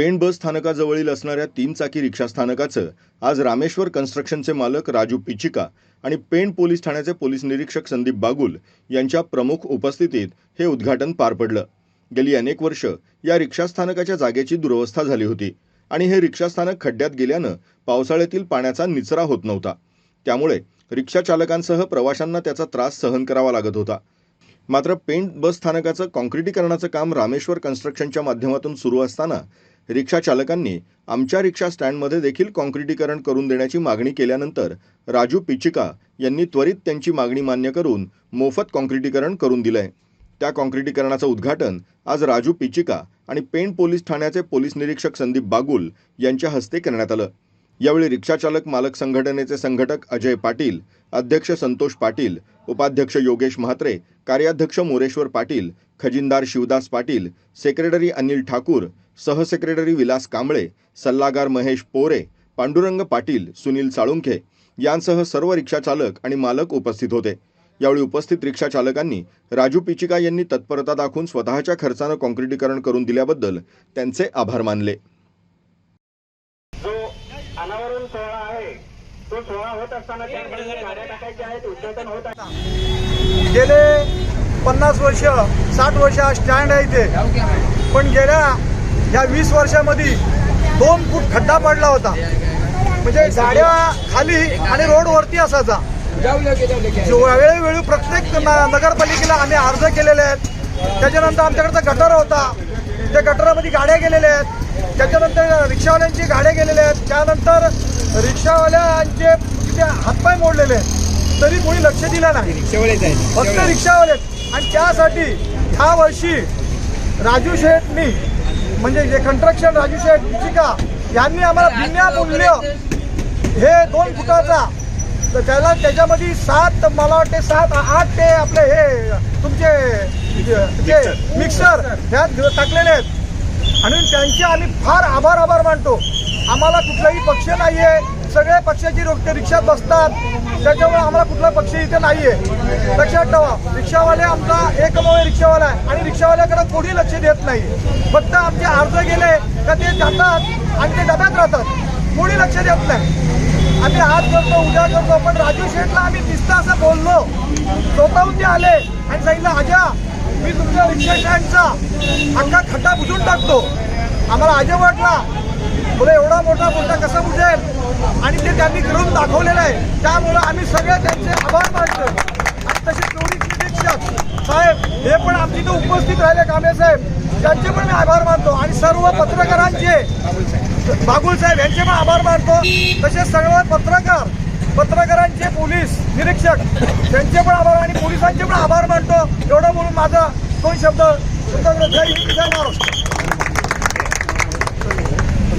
पेण बस स्थानकाजवळील असणाऱ्या तीन चाकी रिक्षा स्थानकाचं आज रामेश्वर कन्स्ट्रक्शनचे मालक राजू पिचिका आणि पेण पोलीस ठाण्याचे पोलीस निरीक्षक संदीप बागुल यांच्या प्रमुख उपस्थितीत हे उद्घाटन पार पडलं. गेली अनेक वर्ष या रिक्षा स्थानकाच्या जागेची दुरवस्था झाली होती आणि हे रिक्षा स्थानक खड्ड्यात गेल्यानं पावसाळ्यातील पाण्याचा निचरा होत नव्हता. त्यामुळे रिक्षा चालकांसह प्रवाशांना त्याचा त्रास सहन करावा लागत होता. मात्र पेंट बस स्थानकाचं काँक्रिटीकरणाचं काम रामेश्वर कन्स्ट्रक्शनच्या माध्यमातून सुरू असताना रिक्षा चालकांनी आमच्या रिक्षा स्टँडमध्ये देखील काँक्रिटीकरण करून देण्याची मागणी केल्यानंतर राजू पिचिका यांनी त्वरित त्यांची मागणी मान्य करून मोफत काँक्रिटीकरण करून दिलंय. त्या काँक्रिटीकरणाचं उद्घाटन आज राजू पिचिका आणि पेण पोलीस ठाण्याचे पोलीस निरीक्षक संदीप बागुल यांच्या हस्ते करण्यात आलं. यावेळी रिक्षाचालक मालक संघटनेचे संघटक अजय पाटील अध्यक्ष संतोष पाटील उपाध्यक्ष योगेश म्हात्रे कार्याध्यक्ष मोरेश्वर पाटील खजिनदार शिवदास पाटील सेक्रेटरी अनिल ठाकूर सहसेक्रेटरी विलास कांबळे सल्लागार महेश पोरे पांडुरंग पाटील सुनील साळुंखे यांसह सर्व रिक्षाचालक आणि मालक उपस्थित होते. यावेळी उपस्थित रिक्षा चालकांनी राजू पिचिका यांनी तत्परता दाखवून स्वतःच्या खर्चानं काँक्रिटीकरण करून दिल्याबद्दल त्यांचे आभार मानले. जो अनावरण सोहळा आहे तो सोहळा होत असताना त्यामध्ये ज्या गाड्या टाकायच्या आहेत उद्घाटन होत आहे. गेले पन्नास वर्ष साठ वर्ष हा स्टँड आहे इथे. पण गेल्या या वीस वर्षामध्ये दोन फूट खड्डा पडला होता. म्हणजे गाड्या खाली आणि रोड वरती असायचा. जो वेळोवेळी प्रत्येक नगरपालिकेला आम्ही अर्ज केलेले आहेत. त्याच्यानंतर आमच्याकडचा गटर होता. त्या गटरामध्ये गाड्या गेलेल्या आहेत. त्याच्यानंतर रिक्षावाल्यांची गाड्या गेलेल्या आहेत. त्यानंतर रिक्षावाल्यांचे तिथे हातपाय मोडलेले आहेत. तरी कोणी लक्ष दिलं नाही. फक्त रिक्षावाले आणि त्यासाठी ह्या वर्षी राजू शेठनी म्हणजे जे कंस्ट्रक्शन राजू शेठ यांनी आम्हाला विनामूल्य हे दोन फुटाचा. तर त्याला त्याच्यामध्ये सात मला वाटते सात आठ ते आपले हे तुमचे जे मिक्सर ह्यात टाकलेले आहेत. आणि त्यांचे आम्ही फार आभार आभार मानतो. आम्हाला कुठलाही पक्ष नाही आहे सगळे पक्षाची लोक ते रिक्षात बसतात. त्याच्यामुळे आम्हाला कुठला पक्ष इथे नाही आहे लक्षात ठेवा रिक्षावाले आमचा एकमेव रिक्षावाला आहे आणि रिक्षावाल्याकडे कोणी लक्ष देत नाही. फक्त आमचे अर्ज गेले का ते जातात आणि ते डब्यात राहतात. कोणी लक्ष देत नाही. आम्ही आज करतो उद्या करतो पण राजू शेठला आम्ही दिसतं असं बोललो. स्वतःहून ते आले आणि सांगितलं आजा मी तुमच्या रिक्षा स्टँडचा अख्खा खड्डा बुजून टाकतो. आम्हाला अजय वाटला मुलं एवढा मोठा मोठा कसा बुजेल? आणि ते त्यांनी करून दाखवलेलं आहे. त्यामुळं आम्ही सगळे त्यांचे आभार मानतो. आणि तसे पोलीस निरीक्षक साहेब हे पण आमच्या इथे उपस्थित राहिले कामे साहेब. त्यांचे पण मी आभार मानतो. आणि सर्व पत्रकारांचे बागुल साहेब यांचे पण आभार मानतो. तसेच सर्व पत्रकार पत्रकारांचे पोलीस निरीक्षक त्यांचे पण आभार आणि पोलिसांचे पण आभार मानतो. एवढं बोलून माझा दोन शब्द जय हिंद जय महाराष्ट्र.